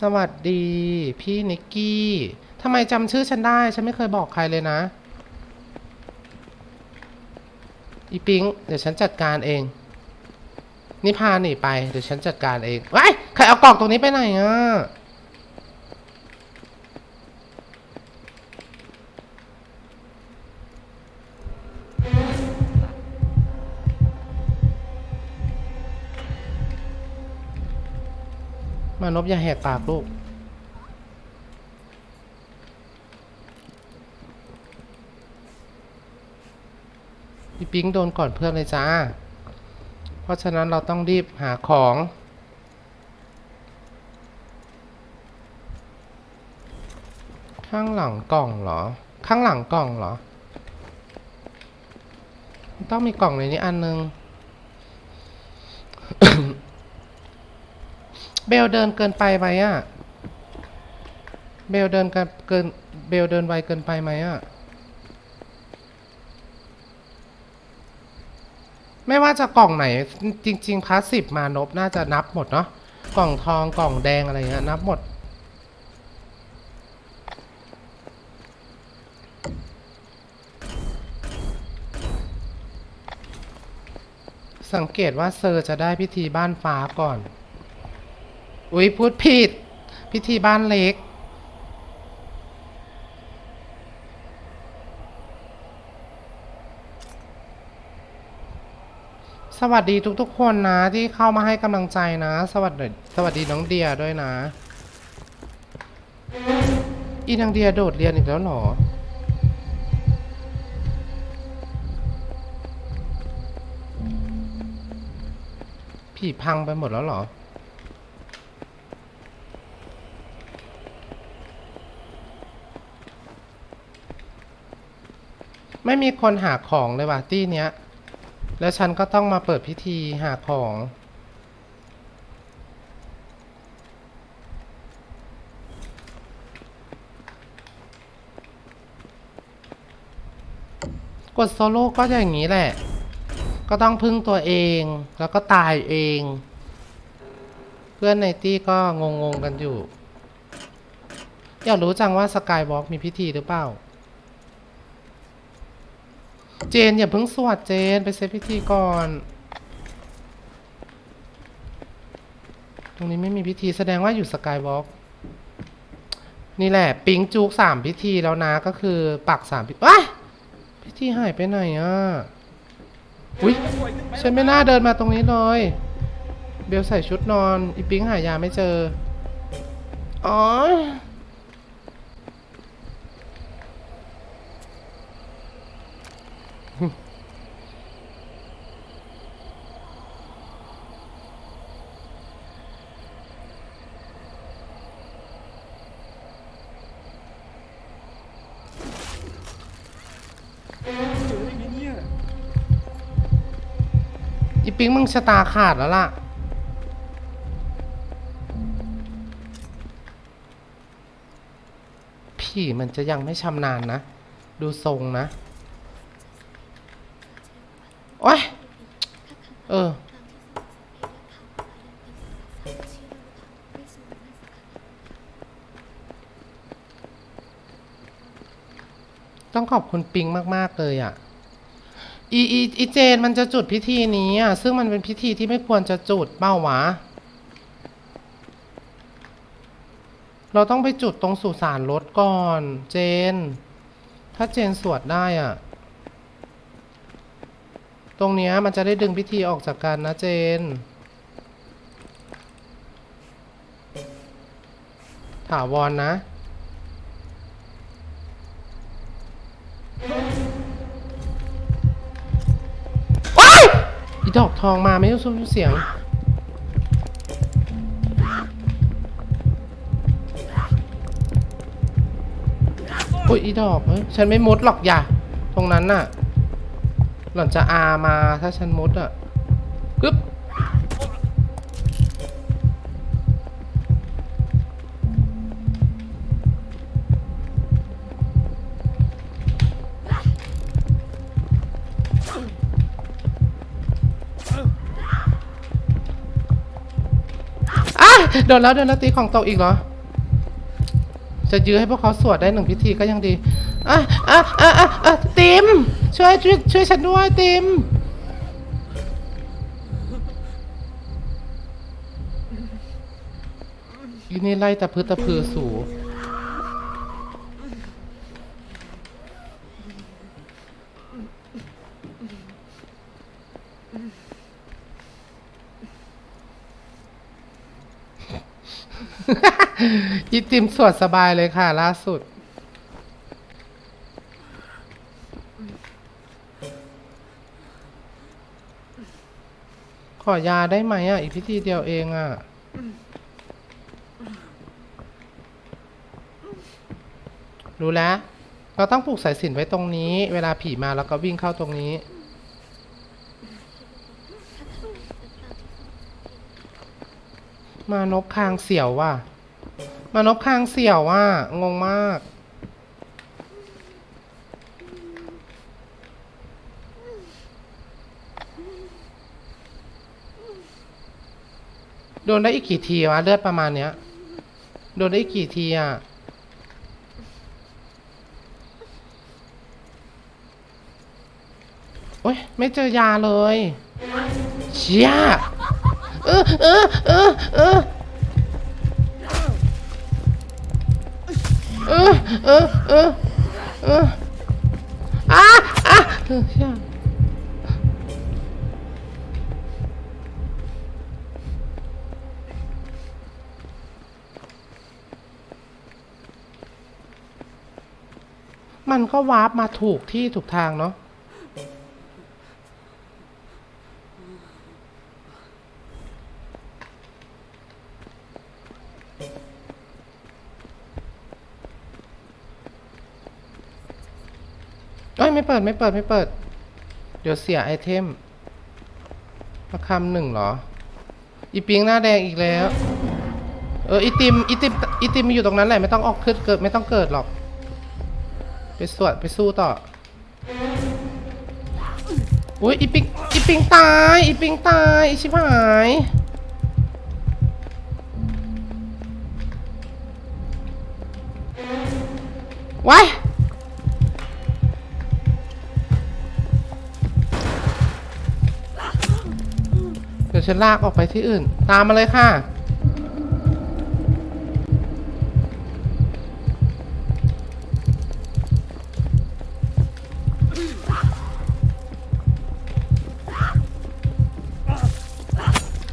สวัสดี พี่นิกกี้ทำไมจำชื่อฉันได้ ฉันไม่เคยบอกใครเลยนะ อีปิง เดี๋ยวฉันจัดการเองนิพาหนีไป เดี๋ยวฉันจัดการเองว้ใครเอากล่องตรงนี้ไปไหนอะานพอย่าแหกปากลูก พี่ปิ๊งโดนก่อนเพื่อนเลยจ้า เพราะฉะนั้นเราต้องรีบหาของข้างหลังกล่องเหรอ ข้างหลังกล่องเหรอ ต้องมีกล่องในนี้อันนึง เบลเดินเกินไปไหมอะเบลเดินกันเกิน เบลเดินไวเกินไปไหมอะไม่ว่าจะกล่องไหนจริง ๆพาสสิบมานพน่าจะนับหมดเนาะ กล่องทองกล่องแดงอะไรเงี้ยนับหมดสังเกตว่าเซอร์จะได้พิธีบ้านฟ้าก่อน อุ๊ย พูดผิด พิธีบ้านเล็ก สวัสดีทุกๆคนนะ ที่เข้ามาให้กำลังใจนะ สวัสดีสวัสดีน้องเดียด้วยนะ อีนางเดียโดดเรียนอีกแล้วเหรอผีพังไปหมดแล้วเหรอ ไม่มีคนหาของเลยว่ะตี้เนี้ย แล้วฉันก็ต้องมาเปิดพิธีหาของ กดโซโล่ก็อย่างนี้แหละ ก็ต้องพึ่งตัวเอง แล้วก็ตายเอง เพื่อนในตี้ก็งงๆกันอยู่ อยากรู้จังว่าสกายวอล์กมีพิธีหรือเปล่า เจนอย่าเพิ่งสวดเจนไปเซตพิธีก่อน ตรงนี้ไม่มีพิธีแสดงว่าอยู่สกายวอล์กนี่แหละ ปิงจูกสามพิธีแล้วนะ ก็คือปักสามพิว้าพิธีหายไปไหนอะ อุ้ยฉันไม่น่าเดินมาตรงนี้เลย เบลใส่ชุดนอน อีปิงหายาไม่เจอ อ๋อ เจอได้ไงเนี่ย อี ปิงมึงชะตาขาดแล้วล่ะ ผีมันจะยังไม่ชำนาญนะ ดูทรงนะ โอ้ย เออ ต้องขอบคุณปิงมาก ๆ เลยอะ อีอีอีเจนมันจะจุดพิธีนี้อะ ซึ่งมันเป็นพิธีที่ไม่ควรจะจุดเป้าวะ เราต้องไปจุดตรงสุสานรถก่อน เจน ถ้าเจนสวดได้อะ ตรงเนี้ยมันจะได้ดึงพิธีออกจากกันนะเจน ถาวรนนะ ทองมาไม่ต้องซุ้มเสียง อุ้ยอีดอกเอ้ยฉันไม่มุดหรอกอย่า ตรงนั้นน่ะ หล่อนจะอามาถ้าฉันมุดอะกึ๊บ โดนแล้วโดนแล้วตีของตกอีกเหรอ จะยื้อให้พวกเขาสวดได้หนึ่งพิธีก็ยังดีอะอะอะอะอะติมช่วยช่วยช่วยฉันด้วยติมอีนี่ไล่ตะพืตะพือสู อีติมสวดสบายเลยค่ะล่าสุด ขอยาได้ไหมอะ อีกพิธีเดียวเองอะ รู้แล้ว เราต้องปลูกสายสิญจนไว้ตรงนี้ เวลาผีมาแล้วก็วิ่งเข้าตรงนี้ มานพคางเสี่ยวว่ะ มานพคางเสี่ยวว่ะ งงมาก โดนได้อีกกี่ทีวะ เลือดประมาณเนี้ย โดนได้อีกกี่ทีอะโอ๊ย ไม่เจอยาเลย เชี่ย เออเออเออเออเออเออเออเอออะอะเออเชี่ยมันก็วาร์ปมาถูกที่ถูกทางเนาะ เอ้ยไม่เปิดไม่เปิดไม่เปิด เดี๋ยวเสียไอเทมมาคำหนึ่งเหรอ อีปิงหน้าแดงอีกแล้ว เอออีติมอีติมอีติมอยู่ตรงนั้นแหละไม่ต้องออกขึ้นเกิดไม่ต้องเกิดหรอก ไปสวดไปสู้ต่ออุ้ยอีปิงอีปิงตายอีปิงตายอีชิบหายว้ ดี๋ยวฉันลากออกไปที่อื่น ตามมาเลยค่ะ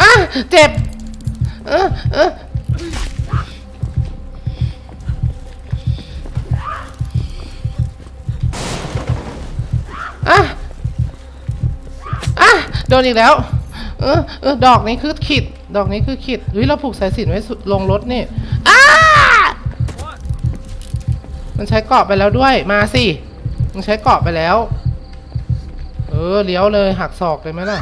อะ เจ็บ เออเอออะ อะ โดนอีกแล้ว เออเออดอกนี้คือขิด ดอกนี้คือขิดเฮ้ยเราผูกสายสิญจนไว้สุดลงรถนี่อ้ามันใช้เกาะไปแล้วด้วย มาสิ มันใช้เกาะไปแล้ว เออเลี้ยวเลยหักศอกเลยไหมล่ะ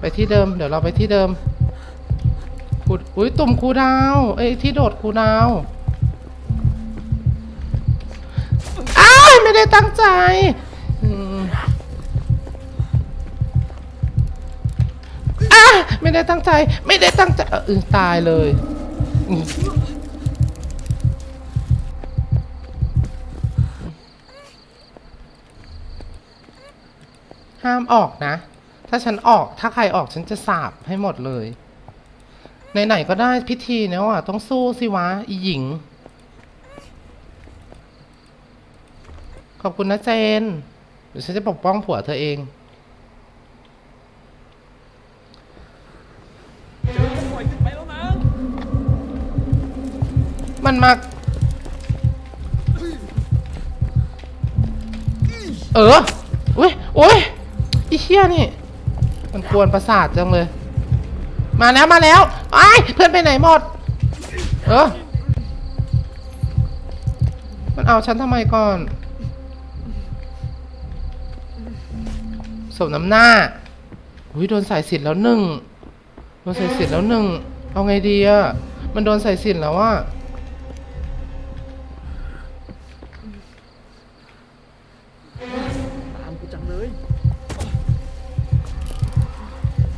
ไปที่เดิม เดี๋ยวเราไปที่เดิมขุดอุ้ยตุ่มคูดาว เอ้ยที่โดดคูดาวอ้าวไม่ได้ตั้งใจ ไม่ได้ตั้งใจ ไม่ได้ตั้งใจเออตายเลยอืมห้ามออกนะ ถ้าฉันออก ถ้าใครออกฉันจะสาบให้หมดเลย ไหนๆก็ได้พิธีแล้วอะ ต้องสู้สิวะ อีหญิง ขอบคุณนะเจน เดี๋ยวฉันจะปกป้องผัวเธอเอง มันมา เอออุ้ยโอ้ยอีเชี่ยนี่ มันกวนประสาทจังเลย มาแล้วมาแล้วไอ้เพื่อนไปไหนหมด เออ มันเอาฉันทำไมก่อน สมน้ำหน้าอุ้ยโดนสายสินแล้วหนึ่งโดนสายสินแล้วหนึ่ง เอาไงดีอะมันโดนสายสินแล้วอะ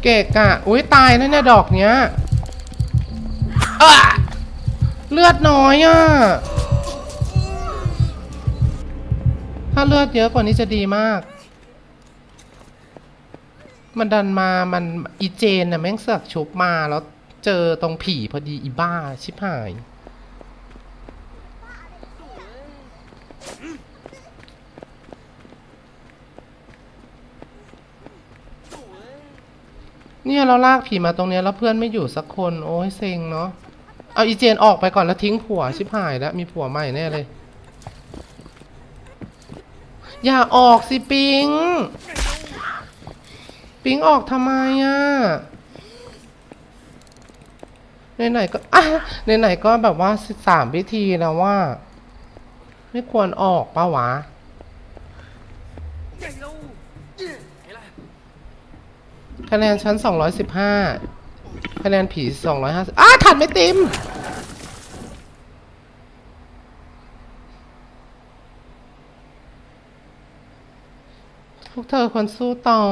เกะกะอุ้ยตายแล้วเนี่ยดอกเนี้ยอ้าเลือดน้อยอะ ถ้าเลือดเยอะกว่านี้จะดีมาก มันดันมา มันอีเจนน่ะแม่งเสือกชุบมาแล้วเจอตรงผีพอดีอีบ้า ชิบหาย เนี่ยเราลากผีมาตรงเนี้ยแล้วเพื่อนไม่อยู่สักคน โอ้ยเซ็งเนาะเอาอีเจนออกไปก่อนแล้วทิ้งผัวชิบหายแล้วมีผัวใหม่แน่เลย อย่าออกสิปิง ปิงออกทำไมอะไหนๆก็อะไหนๆก็แบบว่าสามพิธีแล้วว่า ไม่ควรออกปะวะ คะแนนชั้น 215 คะแนนผี 250อ้าถัดไม่เต็มพวกเธอควรสู้ต่อ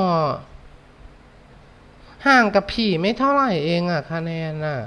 ห่างกับผีไม่เท่าไหร่เองอะคะแนนอะ